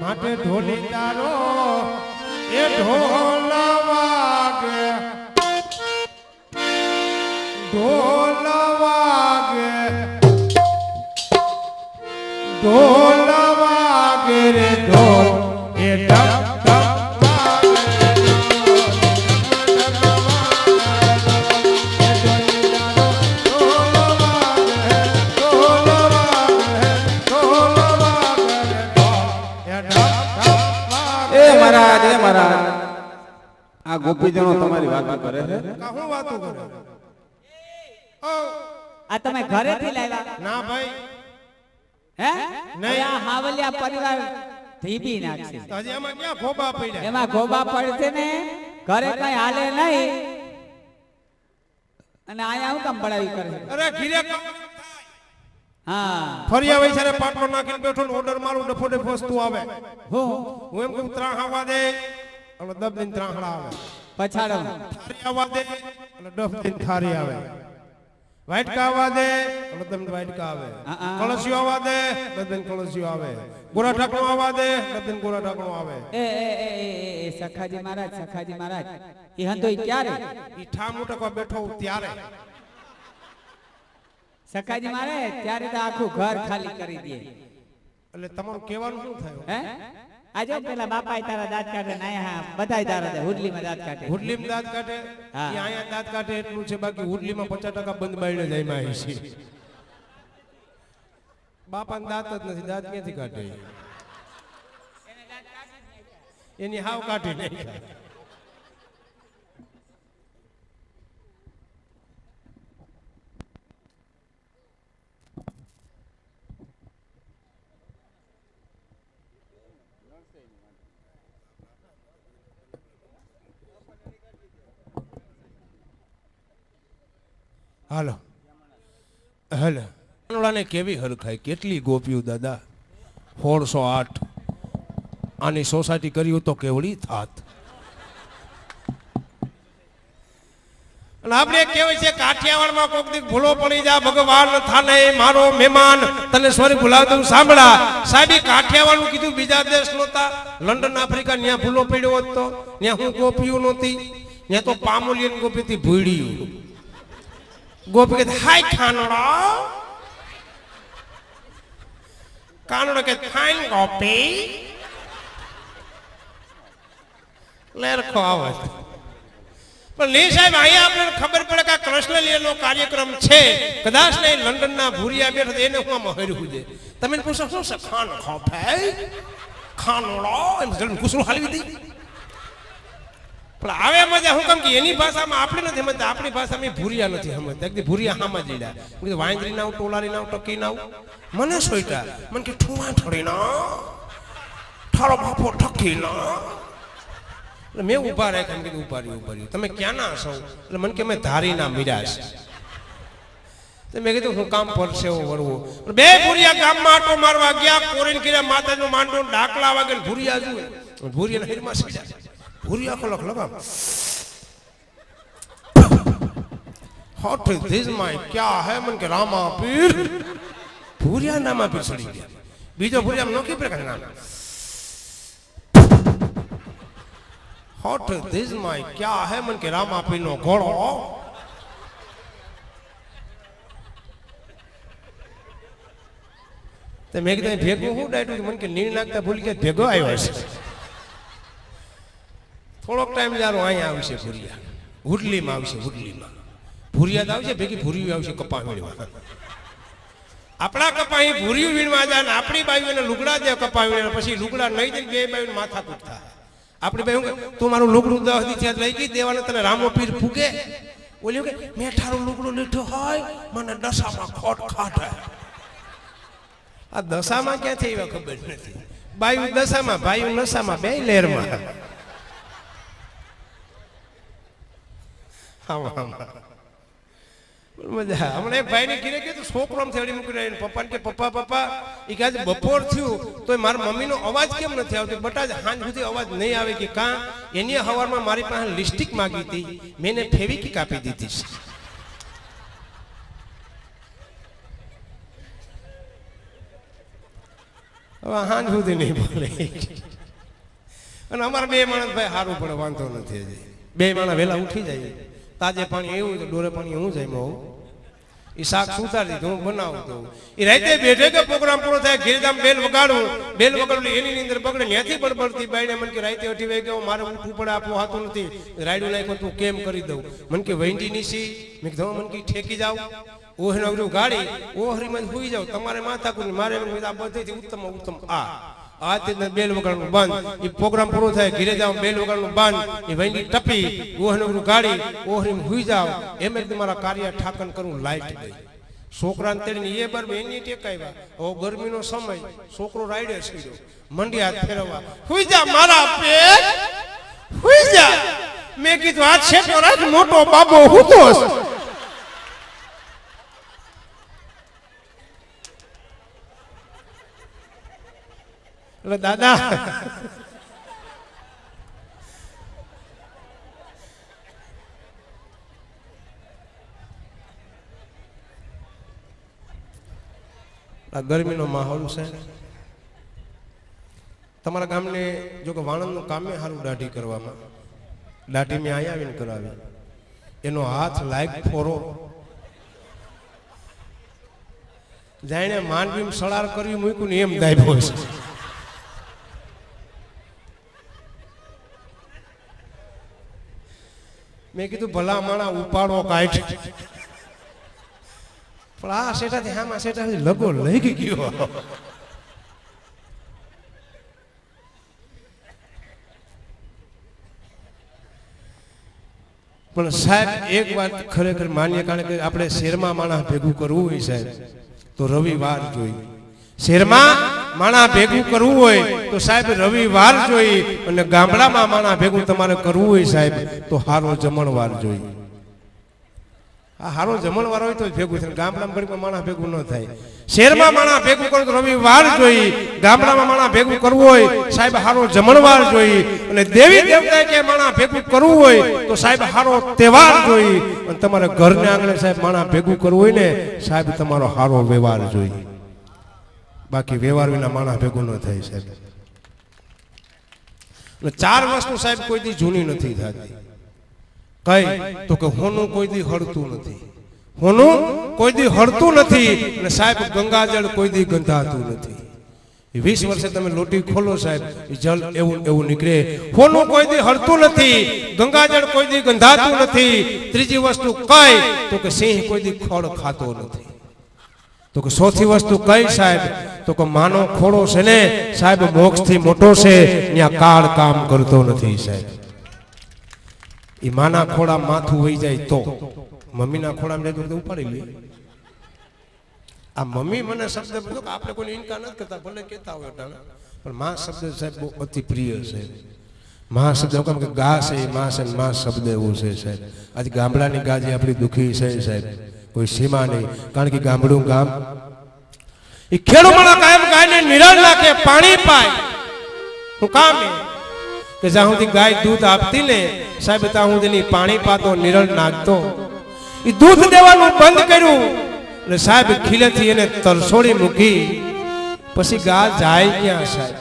માટે ઢોલી તારો એ ઢોલ વાગે. ઢોલ વાગે. ઢોલ ગોપીજનો તમારી વાતો કરે છે? હું વાતો કરે? આ તમે ઘરેથી લાવ્યા? ના ભાઈ. હે? નહીં. આ હાવલિયા પરિવાર ધીબી નાખશે. હજી આમાં ક્યાં ખોબા પડ્યા? એમાં ખોબા પડશે ને? ઘરે કઈ હાલે નહીં. અને આયા હું કામ પડાવી કરે અરે ઘીરે હા. ફરિયા વૈસારે પાટલો નાખીને બેઠો ને ઓર્ડર મારું ડફો ડફ વસ્તુ આવે. હું હું. એમ કહું ત્રાહ આવવા દે. દબ દિન ત્રાહડા આવે. પછાડો થારી આવવા દે એટલે ડફ દિન થારી આવે વાઇટકા આવવા દે એટલે તમને વાઇટકા આવે કળસિયો. આવવા દે એટલે તમને કળસિયો આવે ગોરા ઢાકણો આવવા દે એટલે તમને ગોરા ઢાકણો આવે એ એ એ એ, સખાજી મહારાજ સખાજી મહારાજ. એ હંધોઈ ક્યારે? ઈ ઠામ ઉટકવા બેઠો હું ત્યારે. સખાજી મહારાજ ત્યારે તો આખું ઘર ખાલી કરી દે. એટલે તમારું કહેવાનું શું થયું? હે? આજો પેલા બાપા તારા દાંત કાઢે ને આયા બધાય તારા દાંત હુડલીમાં દાંત કાઢે. હુડલીમાં દાંત કાઢે? હા. અહીંયા દાંત કાઢે એટલું છે બાકી હુડલીમાં પચાસ ટકા બંધ બાઈને જાય માં આવી છે. બાપાને દાંત જ નથી દાંત ક્યાંથી કાઢે? એની હાવ કાઢી નાખ્યા. હાલો. હાલો. કાનોડાને કેવી હરખાય કેટલી ગોપીઓ દાદા? સોળસો આઠ. આની સોસાયટી કર્યું તો કેવડી થાત? અને આપણે કહેવાય છે, કાઠિયાવાડમાં કોક દી ભૂલો પડી જા, ભગવાન થાને મારો મહેમાન. તને સોરી ભૂલાવતું સાંભળા. સાહેબ કાઠિયાવાડનું કીધું બીજા દેશ નહોતા. લંડન, આફ્રિકા ત્યાં ભૂલો પડ્યો હતો ત્યાં હું ગોપ્યું નહોતી. ત્યાં તો પામોલિયન ગોપીથી ભૂડ્યું ગોપી કે હાય ખાનડો. કાનડો કે ફાઈન ગોપી. લેરખો આવે. પણ લી સાહેબ, અહીંયા આપણને ખબર પડે કે આ કૃષ્ણ લીલાનો કાર્યક્રમ છે. કદાચ ને લંડનના ભૂરિયા બેઠા એને હું આમાં હર્યું છે. તમે પૂછો, શું છે, ખાન ખોફે ખાનડો? એમ કુસરું હાલવી દઈ પણ આવે મજા હું કેમ કે એની ભાષામાં આપણે નથી સમજતા. આપણી ભાષામાં ભૂરિયા નથી સમજતા. એક ભૂરિયા હામાં જીડા કીધું વાંદરી નાવ, ટોલારી નાવ, ટકી નાવ. મને સોઈટા મને કે ઠુમા ઠોડી ના. ઠારો બાપો ઠકી ના. એટલે મેં ઊભા રાખ્યા કેમ કીધું, ઊભા રહ્યું ઊભા રહ્યું. તમે ક્યાં ના છો? એટલે મને કે મેં ધારીના મિરાશ તો મેં કીધું, હું કામ પરસે વળવું. બે ભૂરિયા ગામમાં આટો મારવા ગયા, કોરીને કર્યા માતાનું માંડું ડાકલા વાગે ભૂરિયા જુએ. ભૂરિયા હિરમાં ભૂરિયા કલક લગામ હોટ ધીસ માય ક્યા હે મન કે રામા પીર ભૂરિયા નામા પીર સડી ગયા બીજો ભૂરિયા નોકી પ્રકાર નામ હોટ ધીસ માય ક્યા હે મન કે રામા પીર નો ઘોડો તે મેં કીધું ભેગું હું ડાયટું મને કે નીણ નાખતા ભૂલી ગયા ભેગો આવ્યો છે થોડોક ટાઈમ જારો અહીંયા આવશે ભૂરિયા. હુડલીમાં આવશે હુડલીમાં ભૂરિયા તો આવશે, ભેગી ભૂરિયું આવશે કપા વીણવા. આપણા કપાહી ભૂરિયું વીણવા જાય ને આપણી બાયું એને લુગડા દે કપા વીણે, પછી લુગડા નહીં દઈને બે બાયું માથા કૂટતા આપણી બાયું તું મારું લુગડું દસ દી ત્યાં લઈ ગઈ, દેવાને તને રામો પીર ફૂકે બોલ્યું કે, મેં ઠારું લુગડું લીધું હોય, મને દશામાં ખોટ ખાટે આ દશામાં ક્યાંથી એવા ખબર નથી. બાયું દશામાં ભાઈ નશામાં, બે લેરમાં. આમાં. મજા હમણાં બપોર થયું તો મારા મમ્મીનો અવાજ કેમ નથી આવતો બટા જ હાંજ સુધી અવાજ નહીં આવે કે કાં એની હવારમાં મારી પાસે લિસ્ટિક માગી હતી. મેં એને ફેવિકી કાપી દીધી હવે હાંજ સુધી નહીં બોલે અને અમારા બે માણસ ભાઈ સારું પડે, વાંધો નથી હજી. બે માણસ વહેલા ઉઠી જાય. તાજે પાણી એવું તો ડોરે પાણી હું જાય હોઉં એ શાક સુધારી દીધું, હું બનાવું દઉં એ રાતે બેઠે કે પ્રોગ્રામ પૂરો થાય ઘેરધામ બેલ વગાડું. બેલ વગાડું એની અંદર બગડે ત્યાંથી પડતી બાઈને મને કે રાતે અઢી વાગે ગયો મારે ઉઠવું પડે આપવું હાથું નથી. રાયડું નાખ્યું તું, કેમ કરી દઉં? મને કે વૈંડી નીસી. મેં કીધું મને કે ઠેકી જાવ ઓહરી ગાડી ઓહરીમાં સુઈ જાવ તમારે માથા કુની મારે આ બધેથી ઉત્તમ ઉત્તમ આ. આ તે બેલ વગાડવાનું બંધ. એ પ્રોગ્રામ પૂરો થાય, ઘીરે જાવ બેલ વગાડવાનું બંધ. એ વૈંડી ટપી ઓહનું ગાડી ઓહરીમાં સુઈ જાવ એમ જ તમારા કાર્ય ઠાકન કરું, લાઈટ ગઈ છોકરાને તેડીને એ બર એની ટેકાવ્યા હવે ગરમીનો સમય, છોકરો રાઈડે સીડ્યો. મંડી હાથ ફેરવવા, હુઈ જા મારા પેટ, હુઈ જા. મેં કીધું, આ છે તો મોટો બાબો હુતો એટલે દાદા આ ગરમીનો માહોલ છે. તમારા ગામને જો કે વાણંદનું કામે સારું દાઢી કરવામાં. દાઢી મેં અહીંયા આવીને કરાવી. એનો હાથ લાયક ફોરો. જાણે માનવી સળાર કરી મૂક્યું ને એમ દાયબો છે. મેં કીધું, ભલા માણા ઉપાડો કાઢ પણ આ શેઠાથી હામાં શેઠાથી લગો લઈ ગયો. પણ સાહેબ, એક વાત ખરેખર માન્ય, કારણ કે આપણે શેરમાં માણસ ભેગું કરવું હોય સાહેબ, તો રવિવાર જોઈએ. શેરમાં માણા ભેગું કરવું હોય તો સાહેબ રવિવાર જોઈએ અને ગામડામાં માણા ભેગું તમારે કરવું હોય સાહેબ તો હારો જમણવાર જોઈએ. આ હારો જમણવાર હોય તો જ ભેગું થાય. ગામડામાં ઘડીમાં માણસ ભેગું ન થાય. શહેરમાં માણસ ભેગું કરો તો રવિવાર જોઈએ. ગામડામાં માણસ ભેગું કરવું હોય, સાહેબ હારો જમણવાર જોઈએ. અને દેવી દેવતાએ કે માણસ ભેગું કરવું હોય તો સાહેબ હારો તહેવાર જોઈએ. અને તમારે ઘરને આંગણે સાહેબ માણસ ભેગું કરવું હોય ને, સાહેબ તમારો હારો વ્યવહાર જોઈએ. બાકી વ્યવહાર વિના માણસ ભેગું ન થાય સાહેબ. ચાર વસ્તુ સાહેબ કોઈ દી જૂની નથી થતી. કઈ? તો કે હોનું કોઈ દી હળતું નથી. હોનું કોઈ દી હળતું નથી અને સાહેબ ગંગાજળ કોઈ દી ગંધાતું નથી. વીસ વર્ષે તમે લોટી ખોલો સાહેબ જળ એવું એવું નીકળે. હોનું કોઈ દી હળતું નથી, ગંગાજળ કોઈ દી ગંધાતું નથી. ત્રીજી વસ્તુ કઈ? તો કે સિંહ કોઈ દી ખડ ખાતો નથી. તો કે સૌથી વસ્તુ કઈ સાહેબ? તો કે માનો ખોડો છે ને, સાહેબ મોક્ષથી મોટો છે ત્યાં કાળ કામ કરતો નથી સાહેબ. એ માના ખોડા માથું વહી જાય તો. મમ્મીના ખોડામાં જાય તો ઉપાડી લે. આ મમ્મી મને શબ્દ બોલ્યો કે આપણે કોઈ ઇન્કાર નથી કરતા, ભલે કહેતા હોય અટાણે. પણ મા શબ્દ સાહેબ બહુ અતિ પ્રિય છે. મા શબ્દ કેમ કે ગા છે માં છે માં શબ્દ એવું છે સાહેબ. આજે ગામડાની ગાજી આપણી દુઃખી છે સાહેબ. કોઈ સીમા નહીં. કારણ કે ગામડું ગામ. એ ખેડૂતોના કાયમ ગાયને નિરળ નાખે પાણી પાય. હું કામ કે જ્યાં સુધી ગાય દૂધ આપતી ને સાહેબ ત્યાં સુધી પાણી પાતો નિરળ નાખતો. એ દૂધ દેવાનું બંધ કર્યું. અને સાહેબ ખીલેથી એને તરસોડી મૂકી. પછી ગા જાય ક્યાં સાહેબ?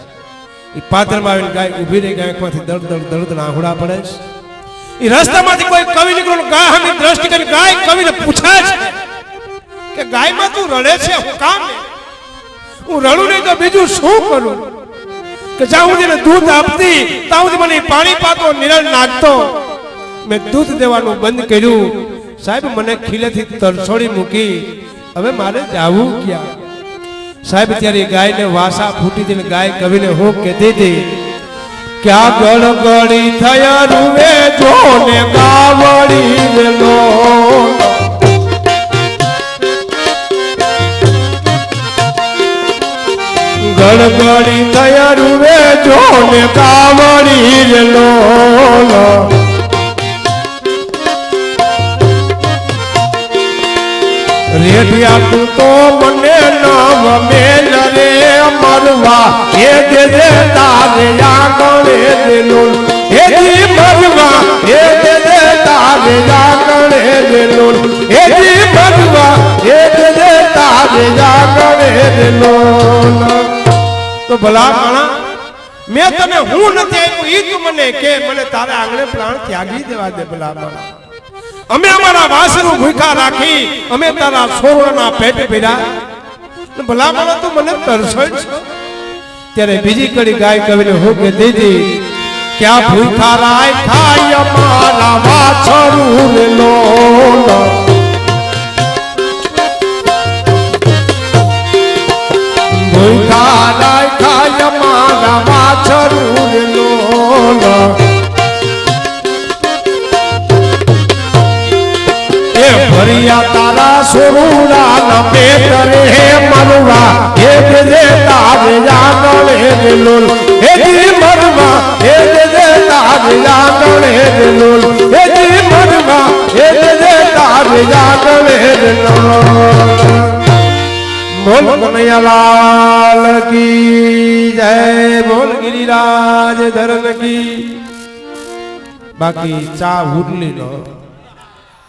એ પાત્રમાં આવીને ગાય ઊભી રહી ગાય દર્દ દર્દ દર્દ દળ પડે છે. એ રસ્તામાંથી કોઈ કવિ નીકળ્યું ગાય દ્રષ્ટિ કરી ગાય કવિને પૂછે છે કે ગાયમાં તું રડે છે, હું કામ હું રડું નહીં તો બીજું શું કરું? કે જ્યાં એને દૂધ આપતી, ત્યાં મને પાણી પાતો, નિરળ નાખતો. મેં દૂધ દેવાનું બંધ કર્યું. સાહેબ, મને ખીલેથી તરસોડી મૂકી. હવે મારે જાવું ક્યાં? સાહેબ, ત્યારે ગાયને વાસા ફૂટી હતી ગાય કવિને હું કહેતી હતી ક્યાં ગળગળી થયા રૂવે જો ને ગાવડી વેલો. ગળગળી થયા રૂવે જોને કાવડી વેલો. રેઢિયા તું તો મને નામ મેલ રે, મરવા. એ દે દે તારે આગળે દેલો એ જી મરવા એ દે દે તારે આગળે દેલો એ જી મરવા એ દે દે તારે આગળે દેલો તો ભલા માણા, મેં તને હું નથી આપ્યું એ તું મને કે, મને તારા આંગણે પ્રાણ ત્યાગી દેવા દે ભલા માણા. અમે અમારા વાસનું ભૂખા રાખી અમે તારા સોરણા પેટ પીડા. ને તો મને તરસો જ. ત્યારે બીજી કડી ગાય કવિને હું કે, દીદી, ક્યાં ભૂખા રાય થાય અમારા વાછરું ભરિયા તારા સોરુડા નમે પેટરે હે મરવા, હે જે તારે જાગળ દિલુલ લોલ, હે જી મરવા, હે જે તારે જાગળ દિલુલ લોલ, હે જી મરવા, હે જે તારે જાગળ દિલુલ લોલ. બોલ કનૈયાલાલ કી જય, બોલ ગિરિરાજ ધરન કી. બાકી ચા ઉડલી નો.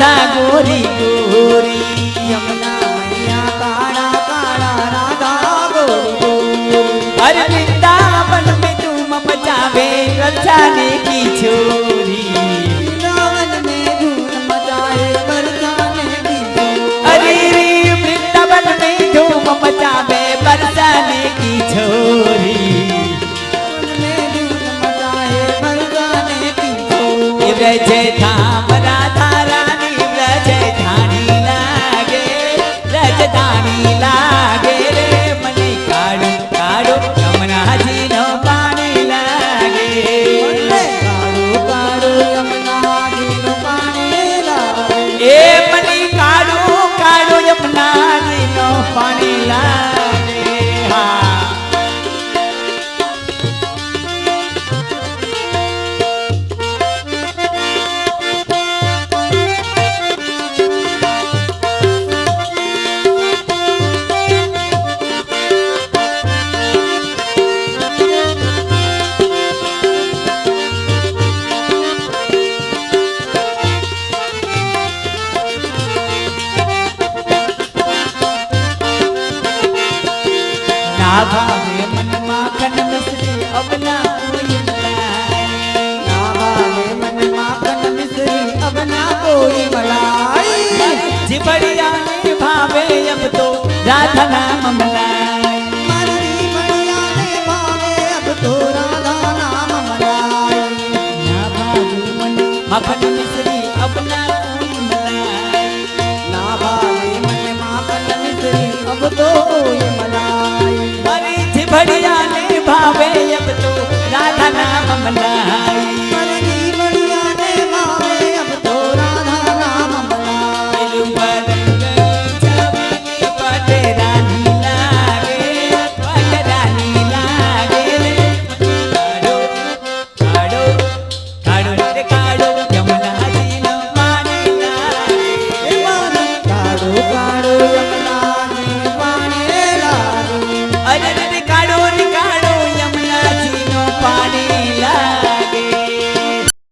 રાધા ગોરી. ગોરી યમુના મૈયા કાળા કાળા રાધા ગોરી ગોરી રચાની રાધા નામ મલાઈ મારી મણિયાને ભાવે અબ તો રાધા નામ મલાઈ ના ભાવે મન માખન મિશ્રી અબલા કોઈ મલાઈ ના ભાવે મને માખન મિશ્રી